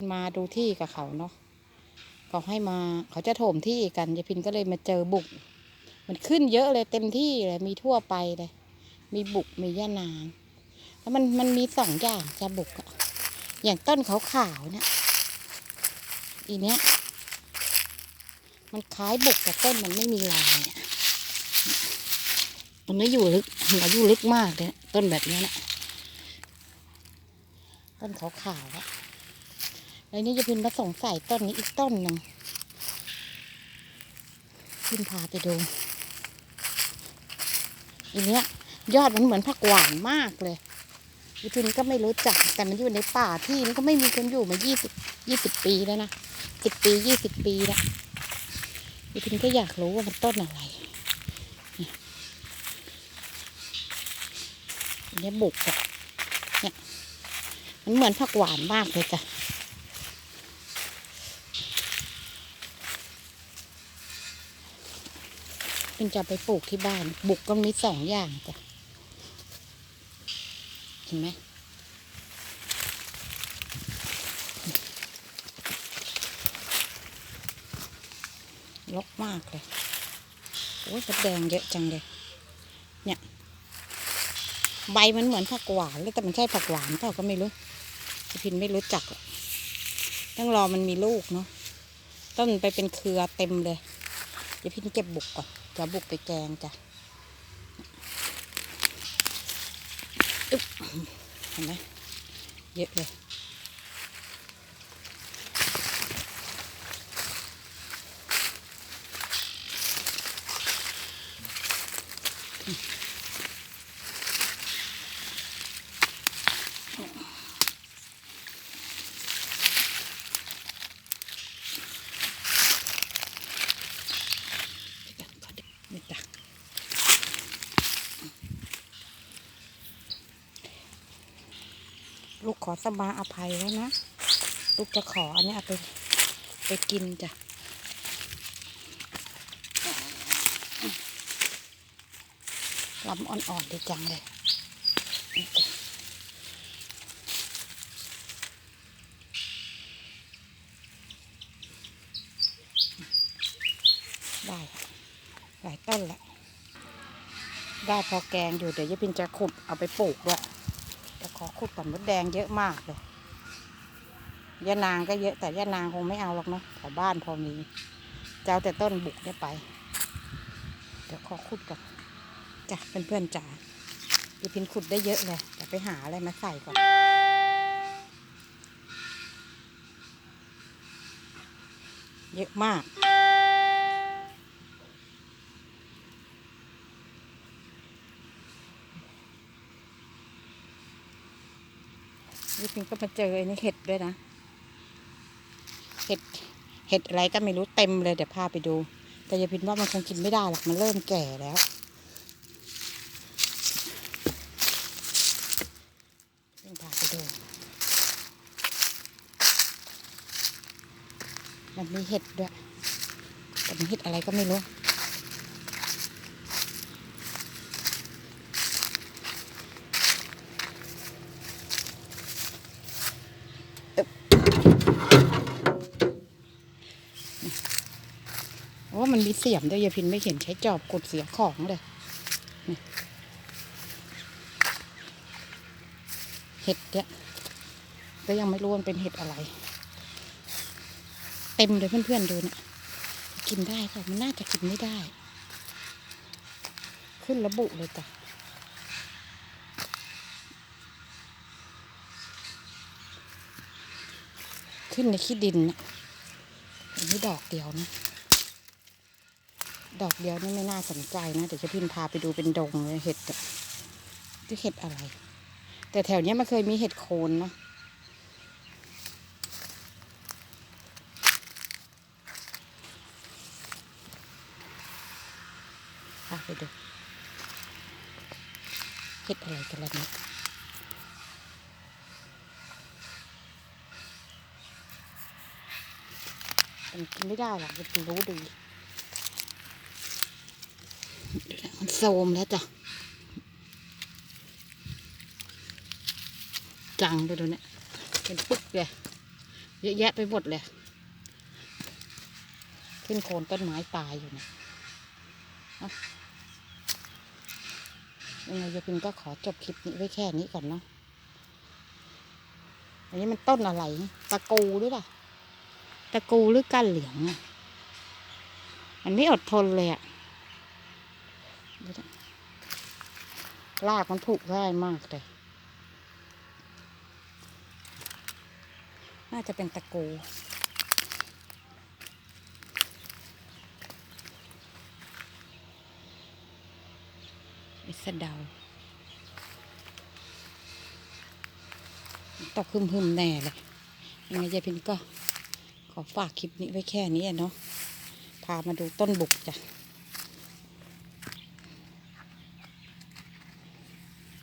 มาดูที่กับเขาเนาะเขาให้มาเขาจะโถมที่กันยายพินก็เลยมาเจอบุก มันขึ้นเยอะเลยเต็มที่เลยมีทั่วไปเลย มีบุกมีย่านาง แล้วมันมันมีสองอย่างจะบุกอะอย่างต้นขาวๆเนี่ยอีเนี้ย มันคล้ายบุกแต่ต้นมันไม่มีลายเนี่ยมันไม่อยู่ลึกหัวอยู่ลึกมากเลยต้นแบบนี้นะต้นขาวๆอะ แล้วนี่จะพินมาสงสัยต้นนี้อีกต้นหนึ่งพินพาไปดูอันเนี้ยยอดมันเหมือนผักหวานมากเลยยพินก็ไม่รู้จักแต่มันอยู่ในป่าที่มันก็ไม่มีคนอยู่มายี่สิบยี่สิบปีแล้วนะสิบปียี่สิบปีแล้วยพินก็อยากรู้ว่ามันต้นอะไรเนี่ยอันนี้บุกอะเนี่ยมันเหมือนผักหวานมากเลยจ้ะ เป็นจะไปปลูกที่บ้าน บุกก็มีสองอย่างจ้ะ เห็นไหมลกมากเลย โอ้ยมดแดงเยอะจังเลย เนี่ย ใบมันเหมือนผักหวานเลยแต่มันใช่ผักหวานเปล่าก็ไม่รู้พี่พินไม่รู้จักต้องรอมันมีลูกเนาะต้นไปเป็นเครือเต็มเลย เดี๋ยวพี่นี่เก็บบุกก่อน จะบุกไปแกงจ้ะเห็นไหมเยอะเลย อสมาอภัยแล้วนะ ลูกจะขออันนี้เอาไปไปกินจ้ะลำอ่อนๆดีจังเลยได้หลายต้นแหละ ได้พอแกงอยู่เดี๋ยวยายพินจะขุดเอาไปปลูกด้วย จะขอขุดก่อนมดแดงเยอะมากเลยยานางก็เยอะแต่ยานางคงไม่เอาหรอกเนาะแถวบ้านพอมีจะเอาแต่ต้นบุกเนี่ยไป เดี๋ยวขอขุดก่อนจ้ะเพื่อนๆจ๋ายายพินขุดได้เยอะเลยเดี๋ยวไปหาอะไรมาใส่ก่อนเยอะมาก นี่พิงก็มาเจอไอ้นี่เห็ดด้วยนะ เห็ด เห็ดอะไรก็ไม่รู้เต็มเลยเดี๋ยวพาไปดู แต่ยายพินว่ามันคงกินไม่ได้หรอกมันเริ่มแก่แล้วพิงพาไปดู มันมีเห็ดด้วยแต่มันเห็ดอะไรก็ไม่รู้ มันมีเสียมด้วยยายพินไม่เห็นใช้จอบกดเสียของเลยเห็ดเนี่ยก็ยังไม่รู้มันเป็นเห็ดอะไร เต็มเลยเพื่อนๆดูเนี่ยกินได้ค่ะมันน่าจะกินไม่ได้ ขึ้นระบุเลยจ้ะขึ้นในขี้ดินนะอันนี้ดอกเดียวนะ ดอกเดียวนี่ไม่น่าสนใจนะเดี๋ยวจะพิมพาไปดูเป็นดงเลยเห็ดอะจะเห็ดอะไร แต่แถวเนี้ยมันเคยมีเห็ดโคนเนาะพาไปดูเห็ดอะไรกันล่ะเนี่ยมันกินไม่ได้หรอกมันรู้ดี มัน โซมแล้วจ้ะ จังไปดูเนี่ยเป็นปึ๊กเลยเยอะแยะไปหมดเลย ขึ้นโคนต้นไม้ตายอยู่เนะเอายังไงยายพินก็ขอจบคลิปนี้ไว้แค่นี้ก่อนเนาะอันนี้มันต้นอะไร ตะกูหรือเปล่า ตะกูหรือก้านเหลืองอะมันไม่อดทนเลยอะ ดูดิรากมันผูกง่ายมากเลย น่าจะเป็นตะกูไอ้สดาวตกหึมๆแน่เลย ยังไงยายพินก็ขอฝากคลิปนี้ไว้แค่นี้เนาะ พามาดูต้นบุกจ้ะ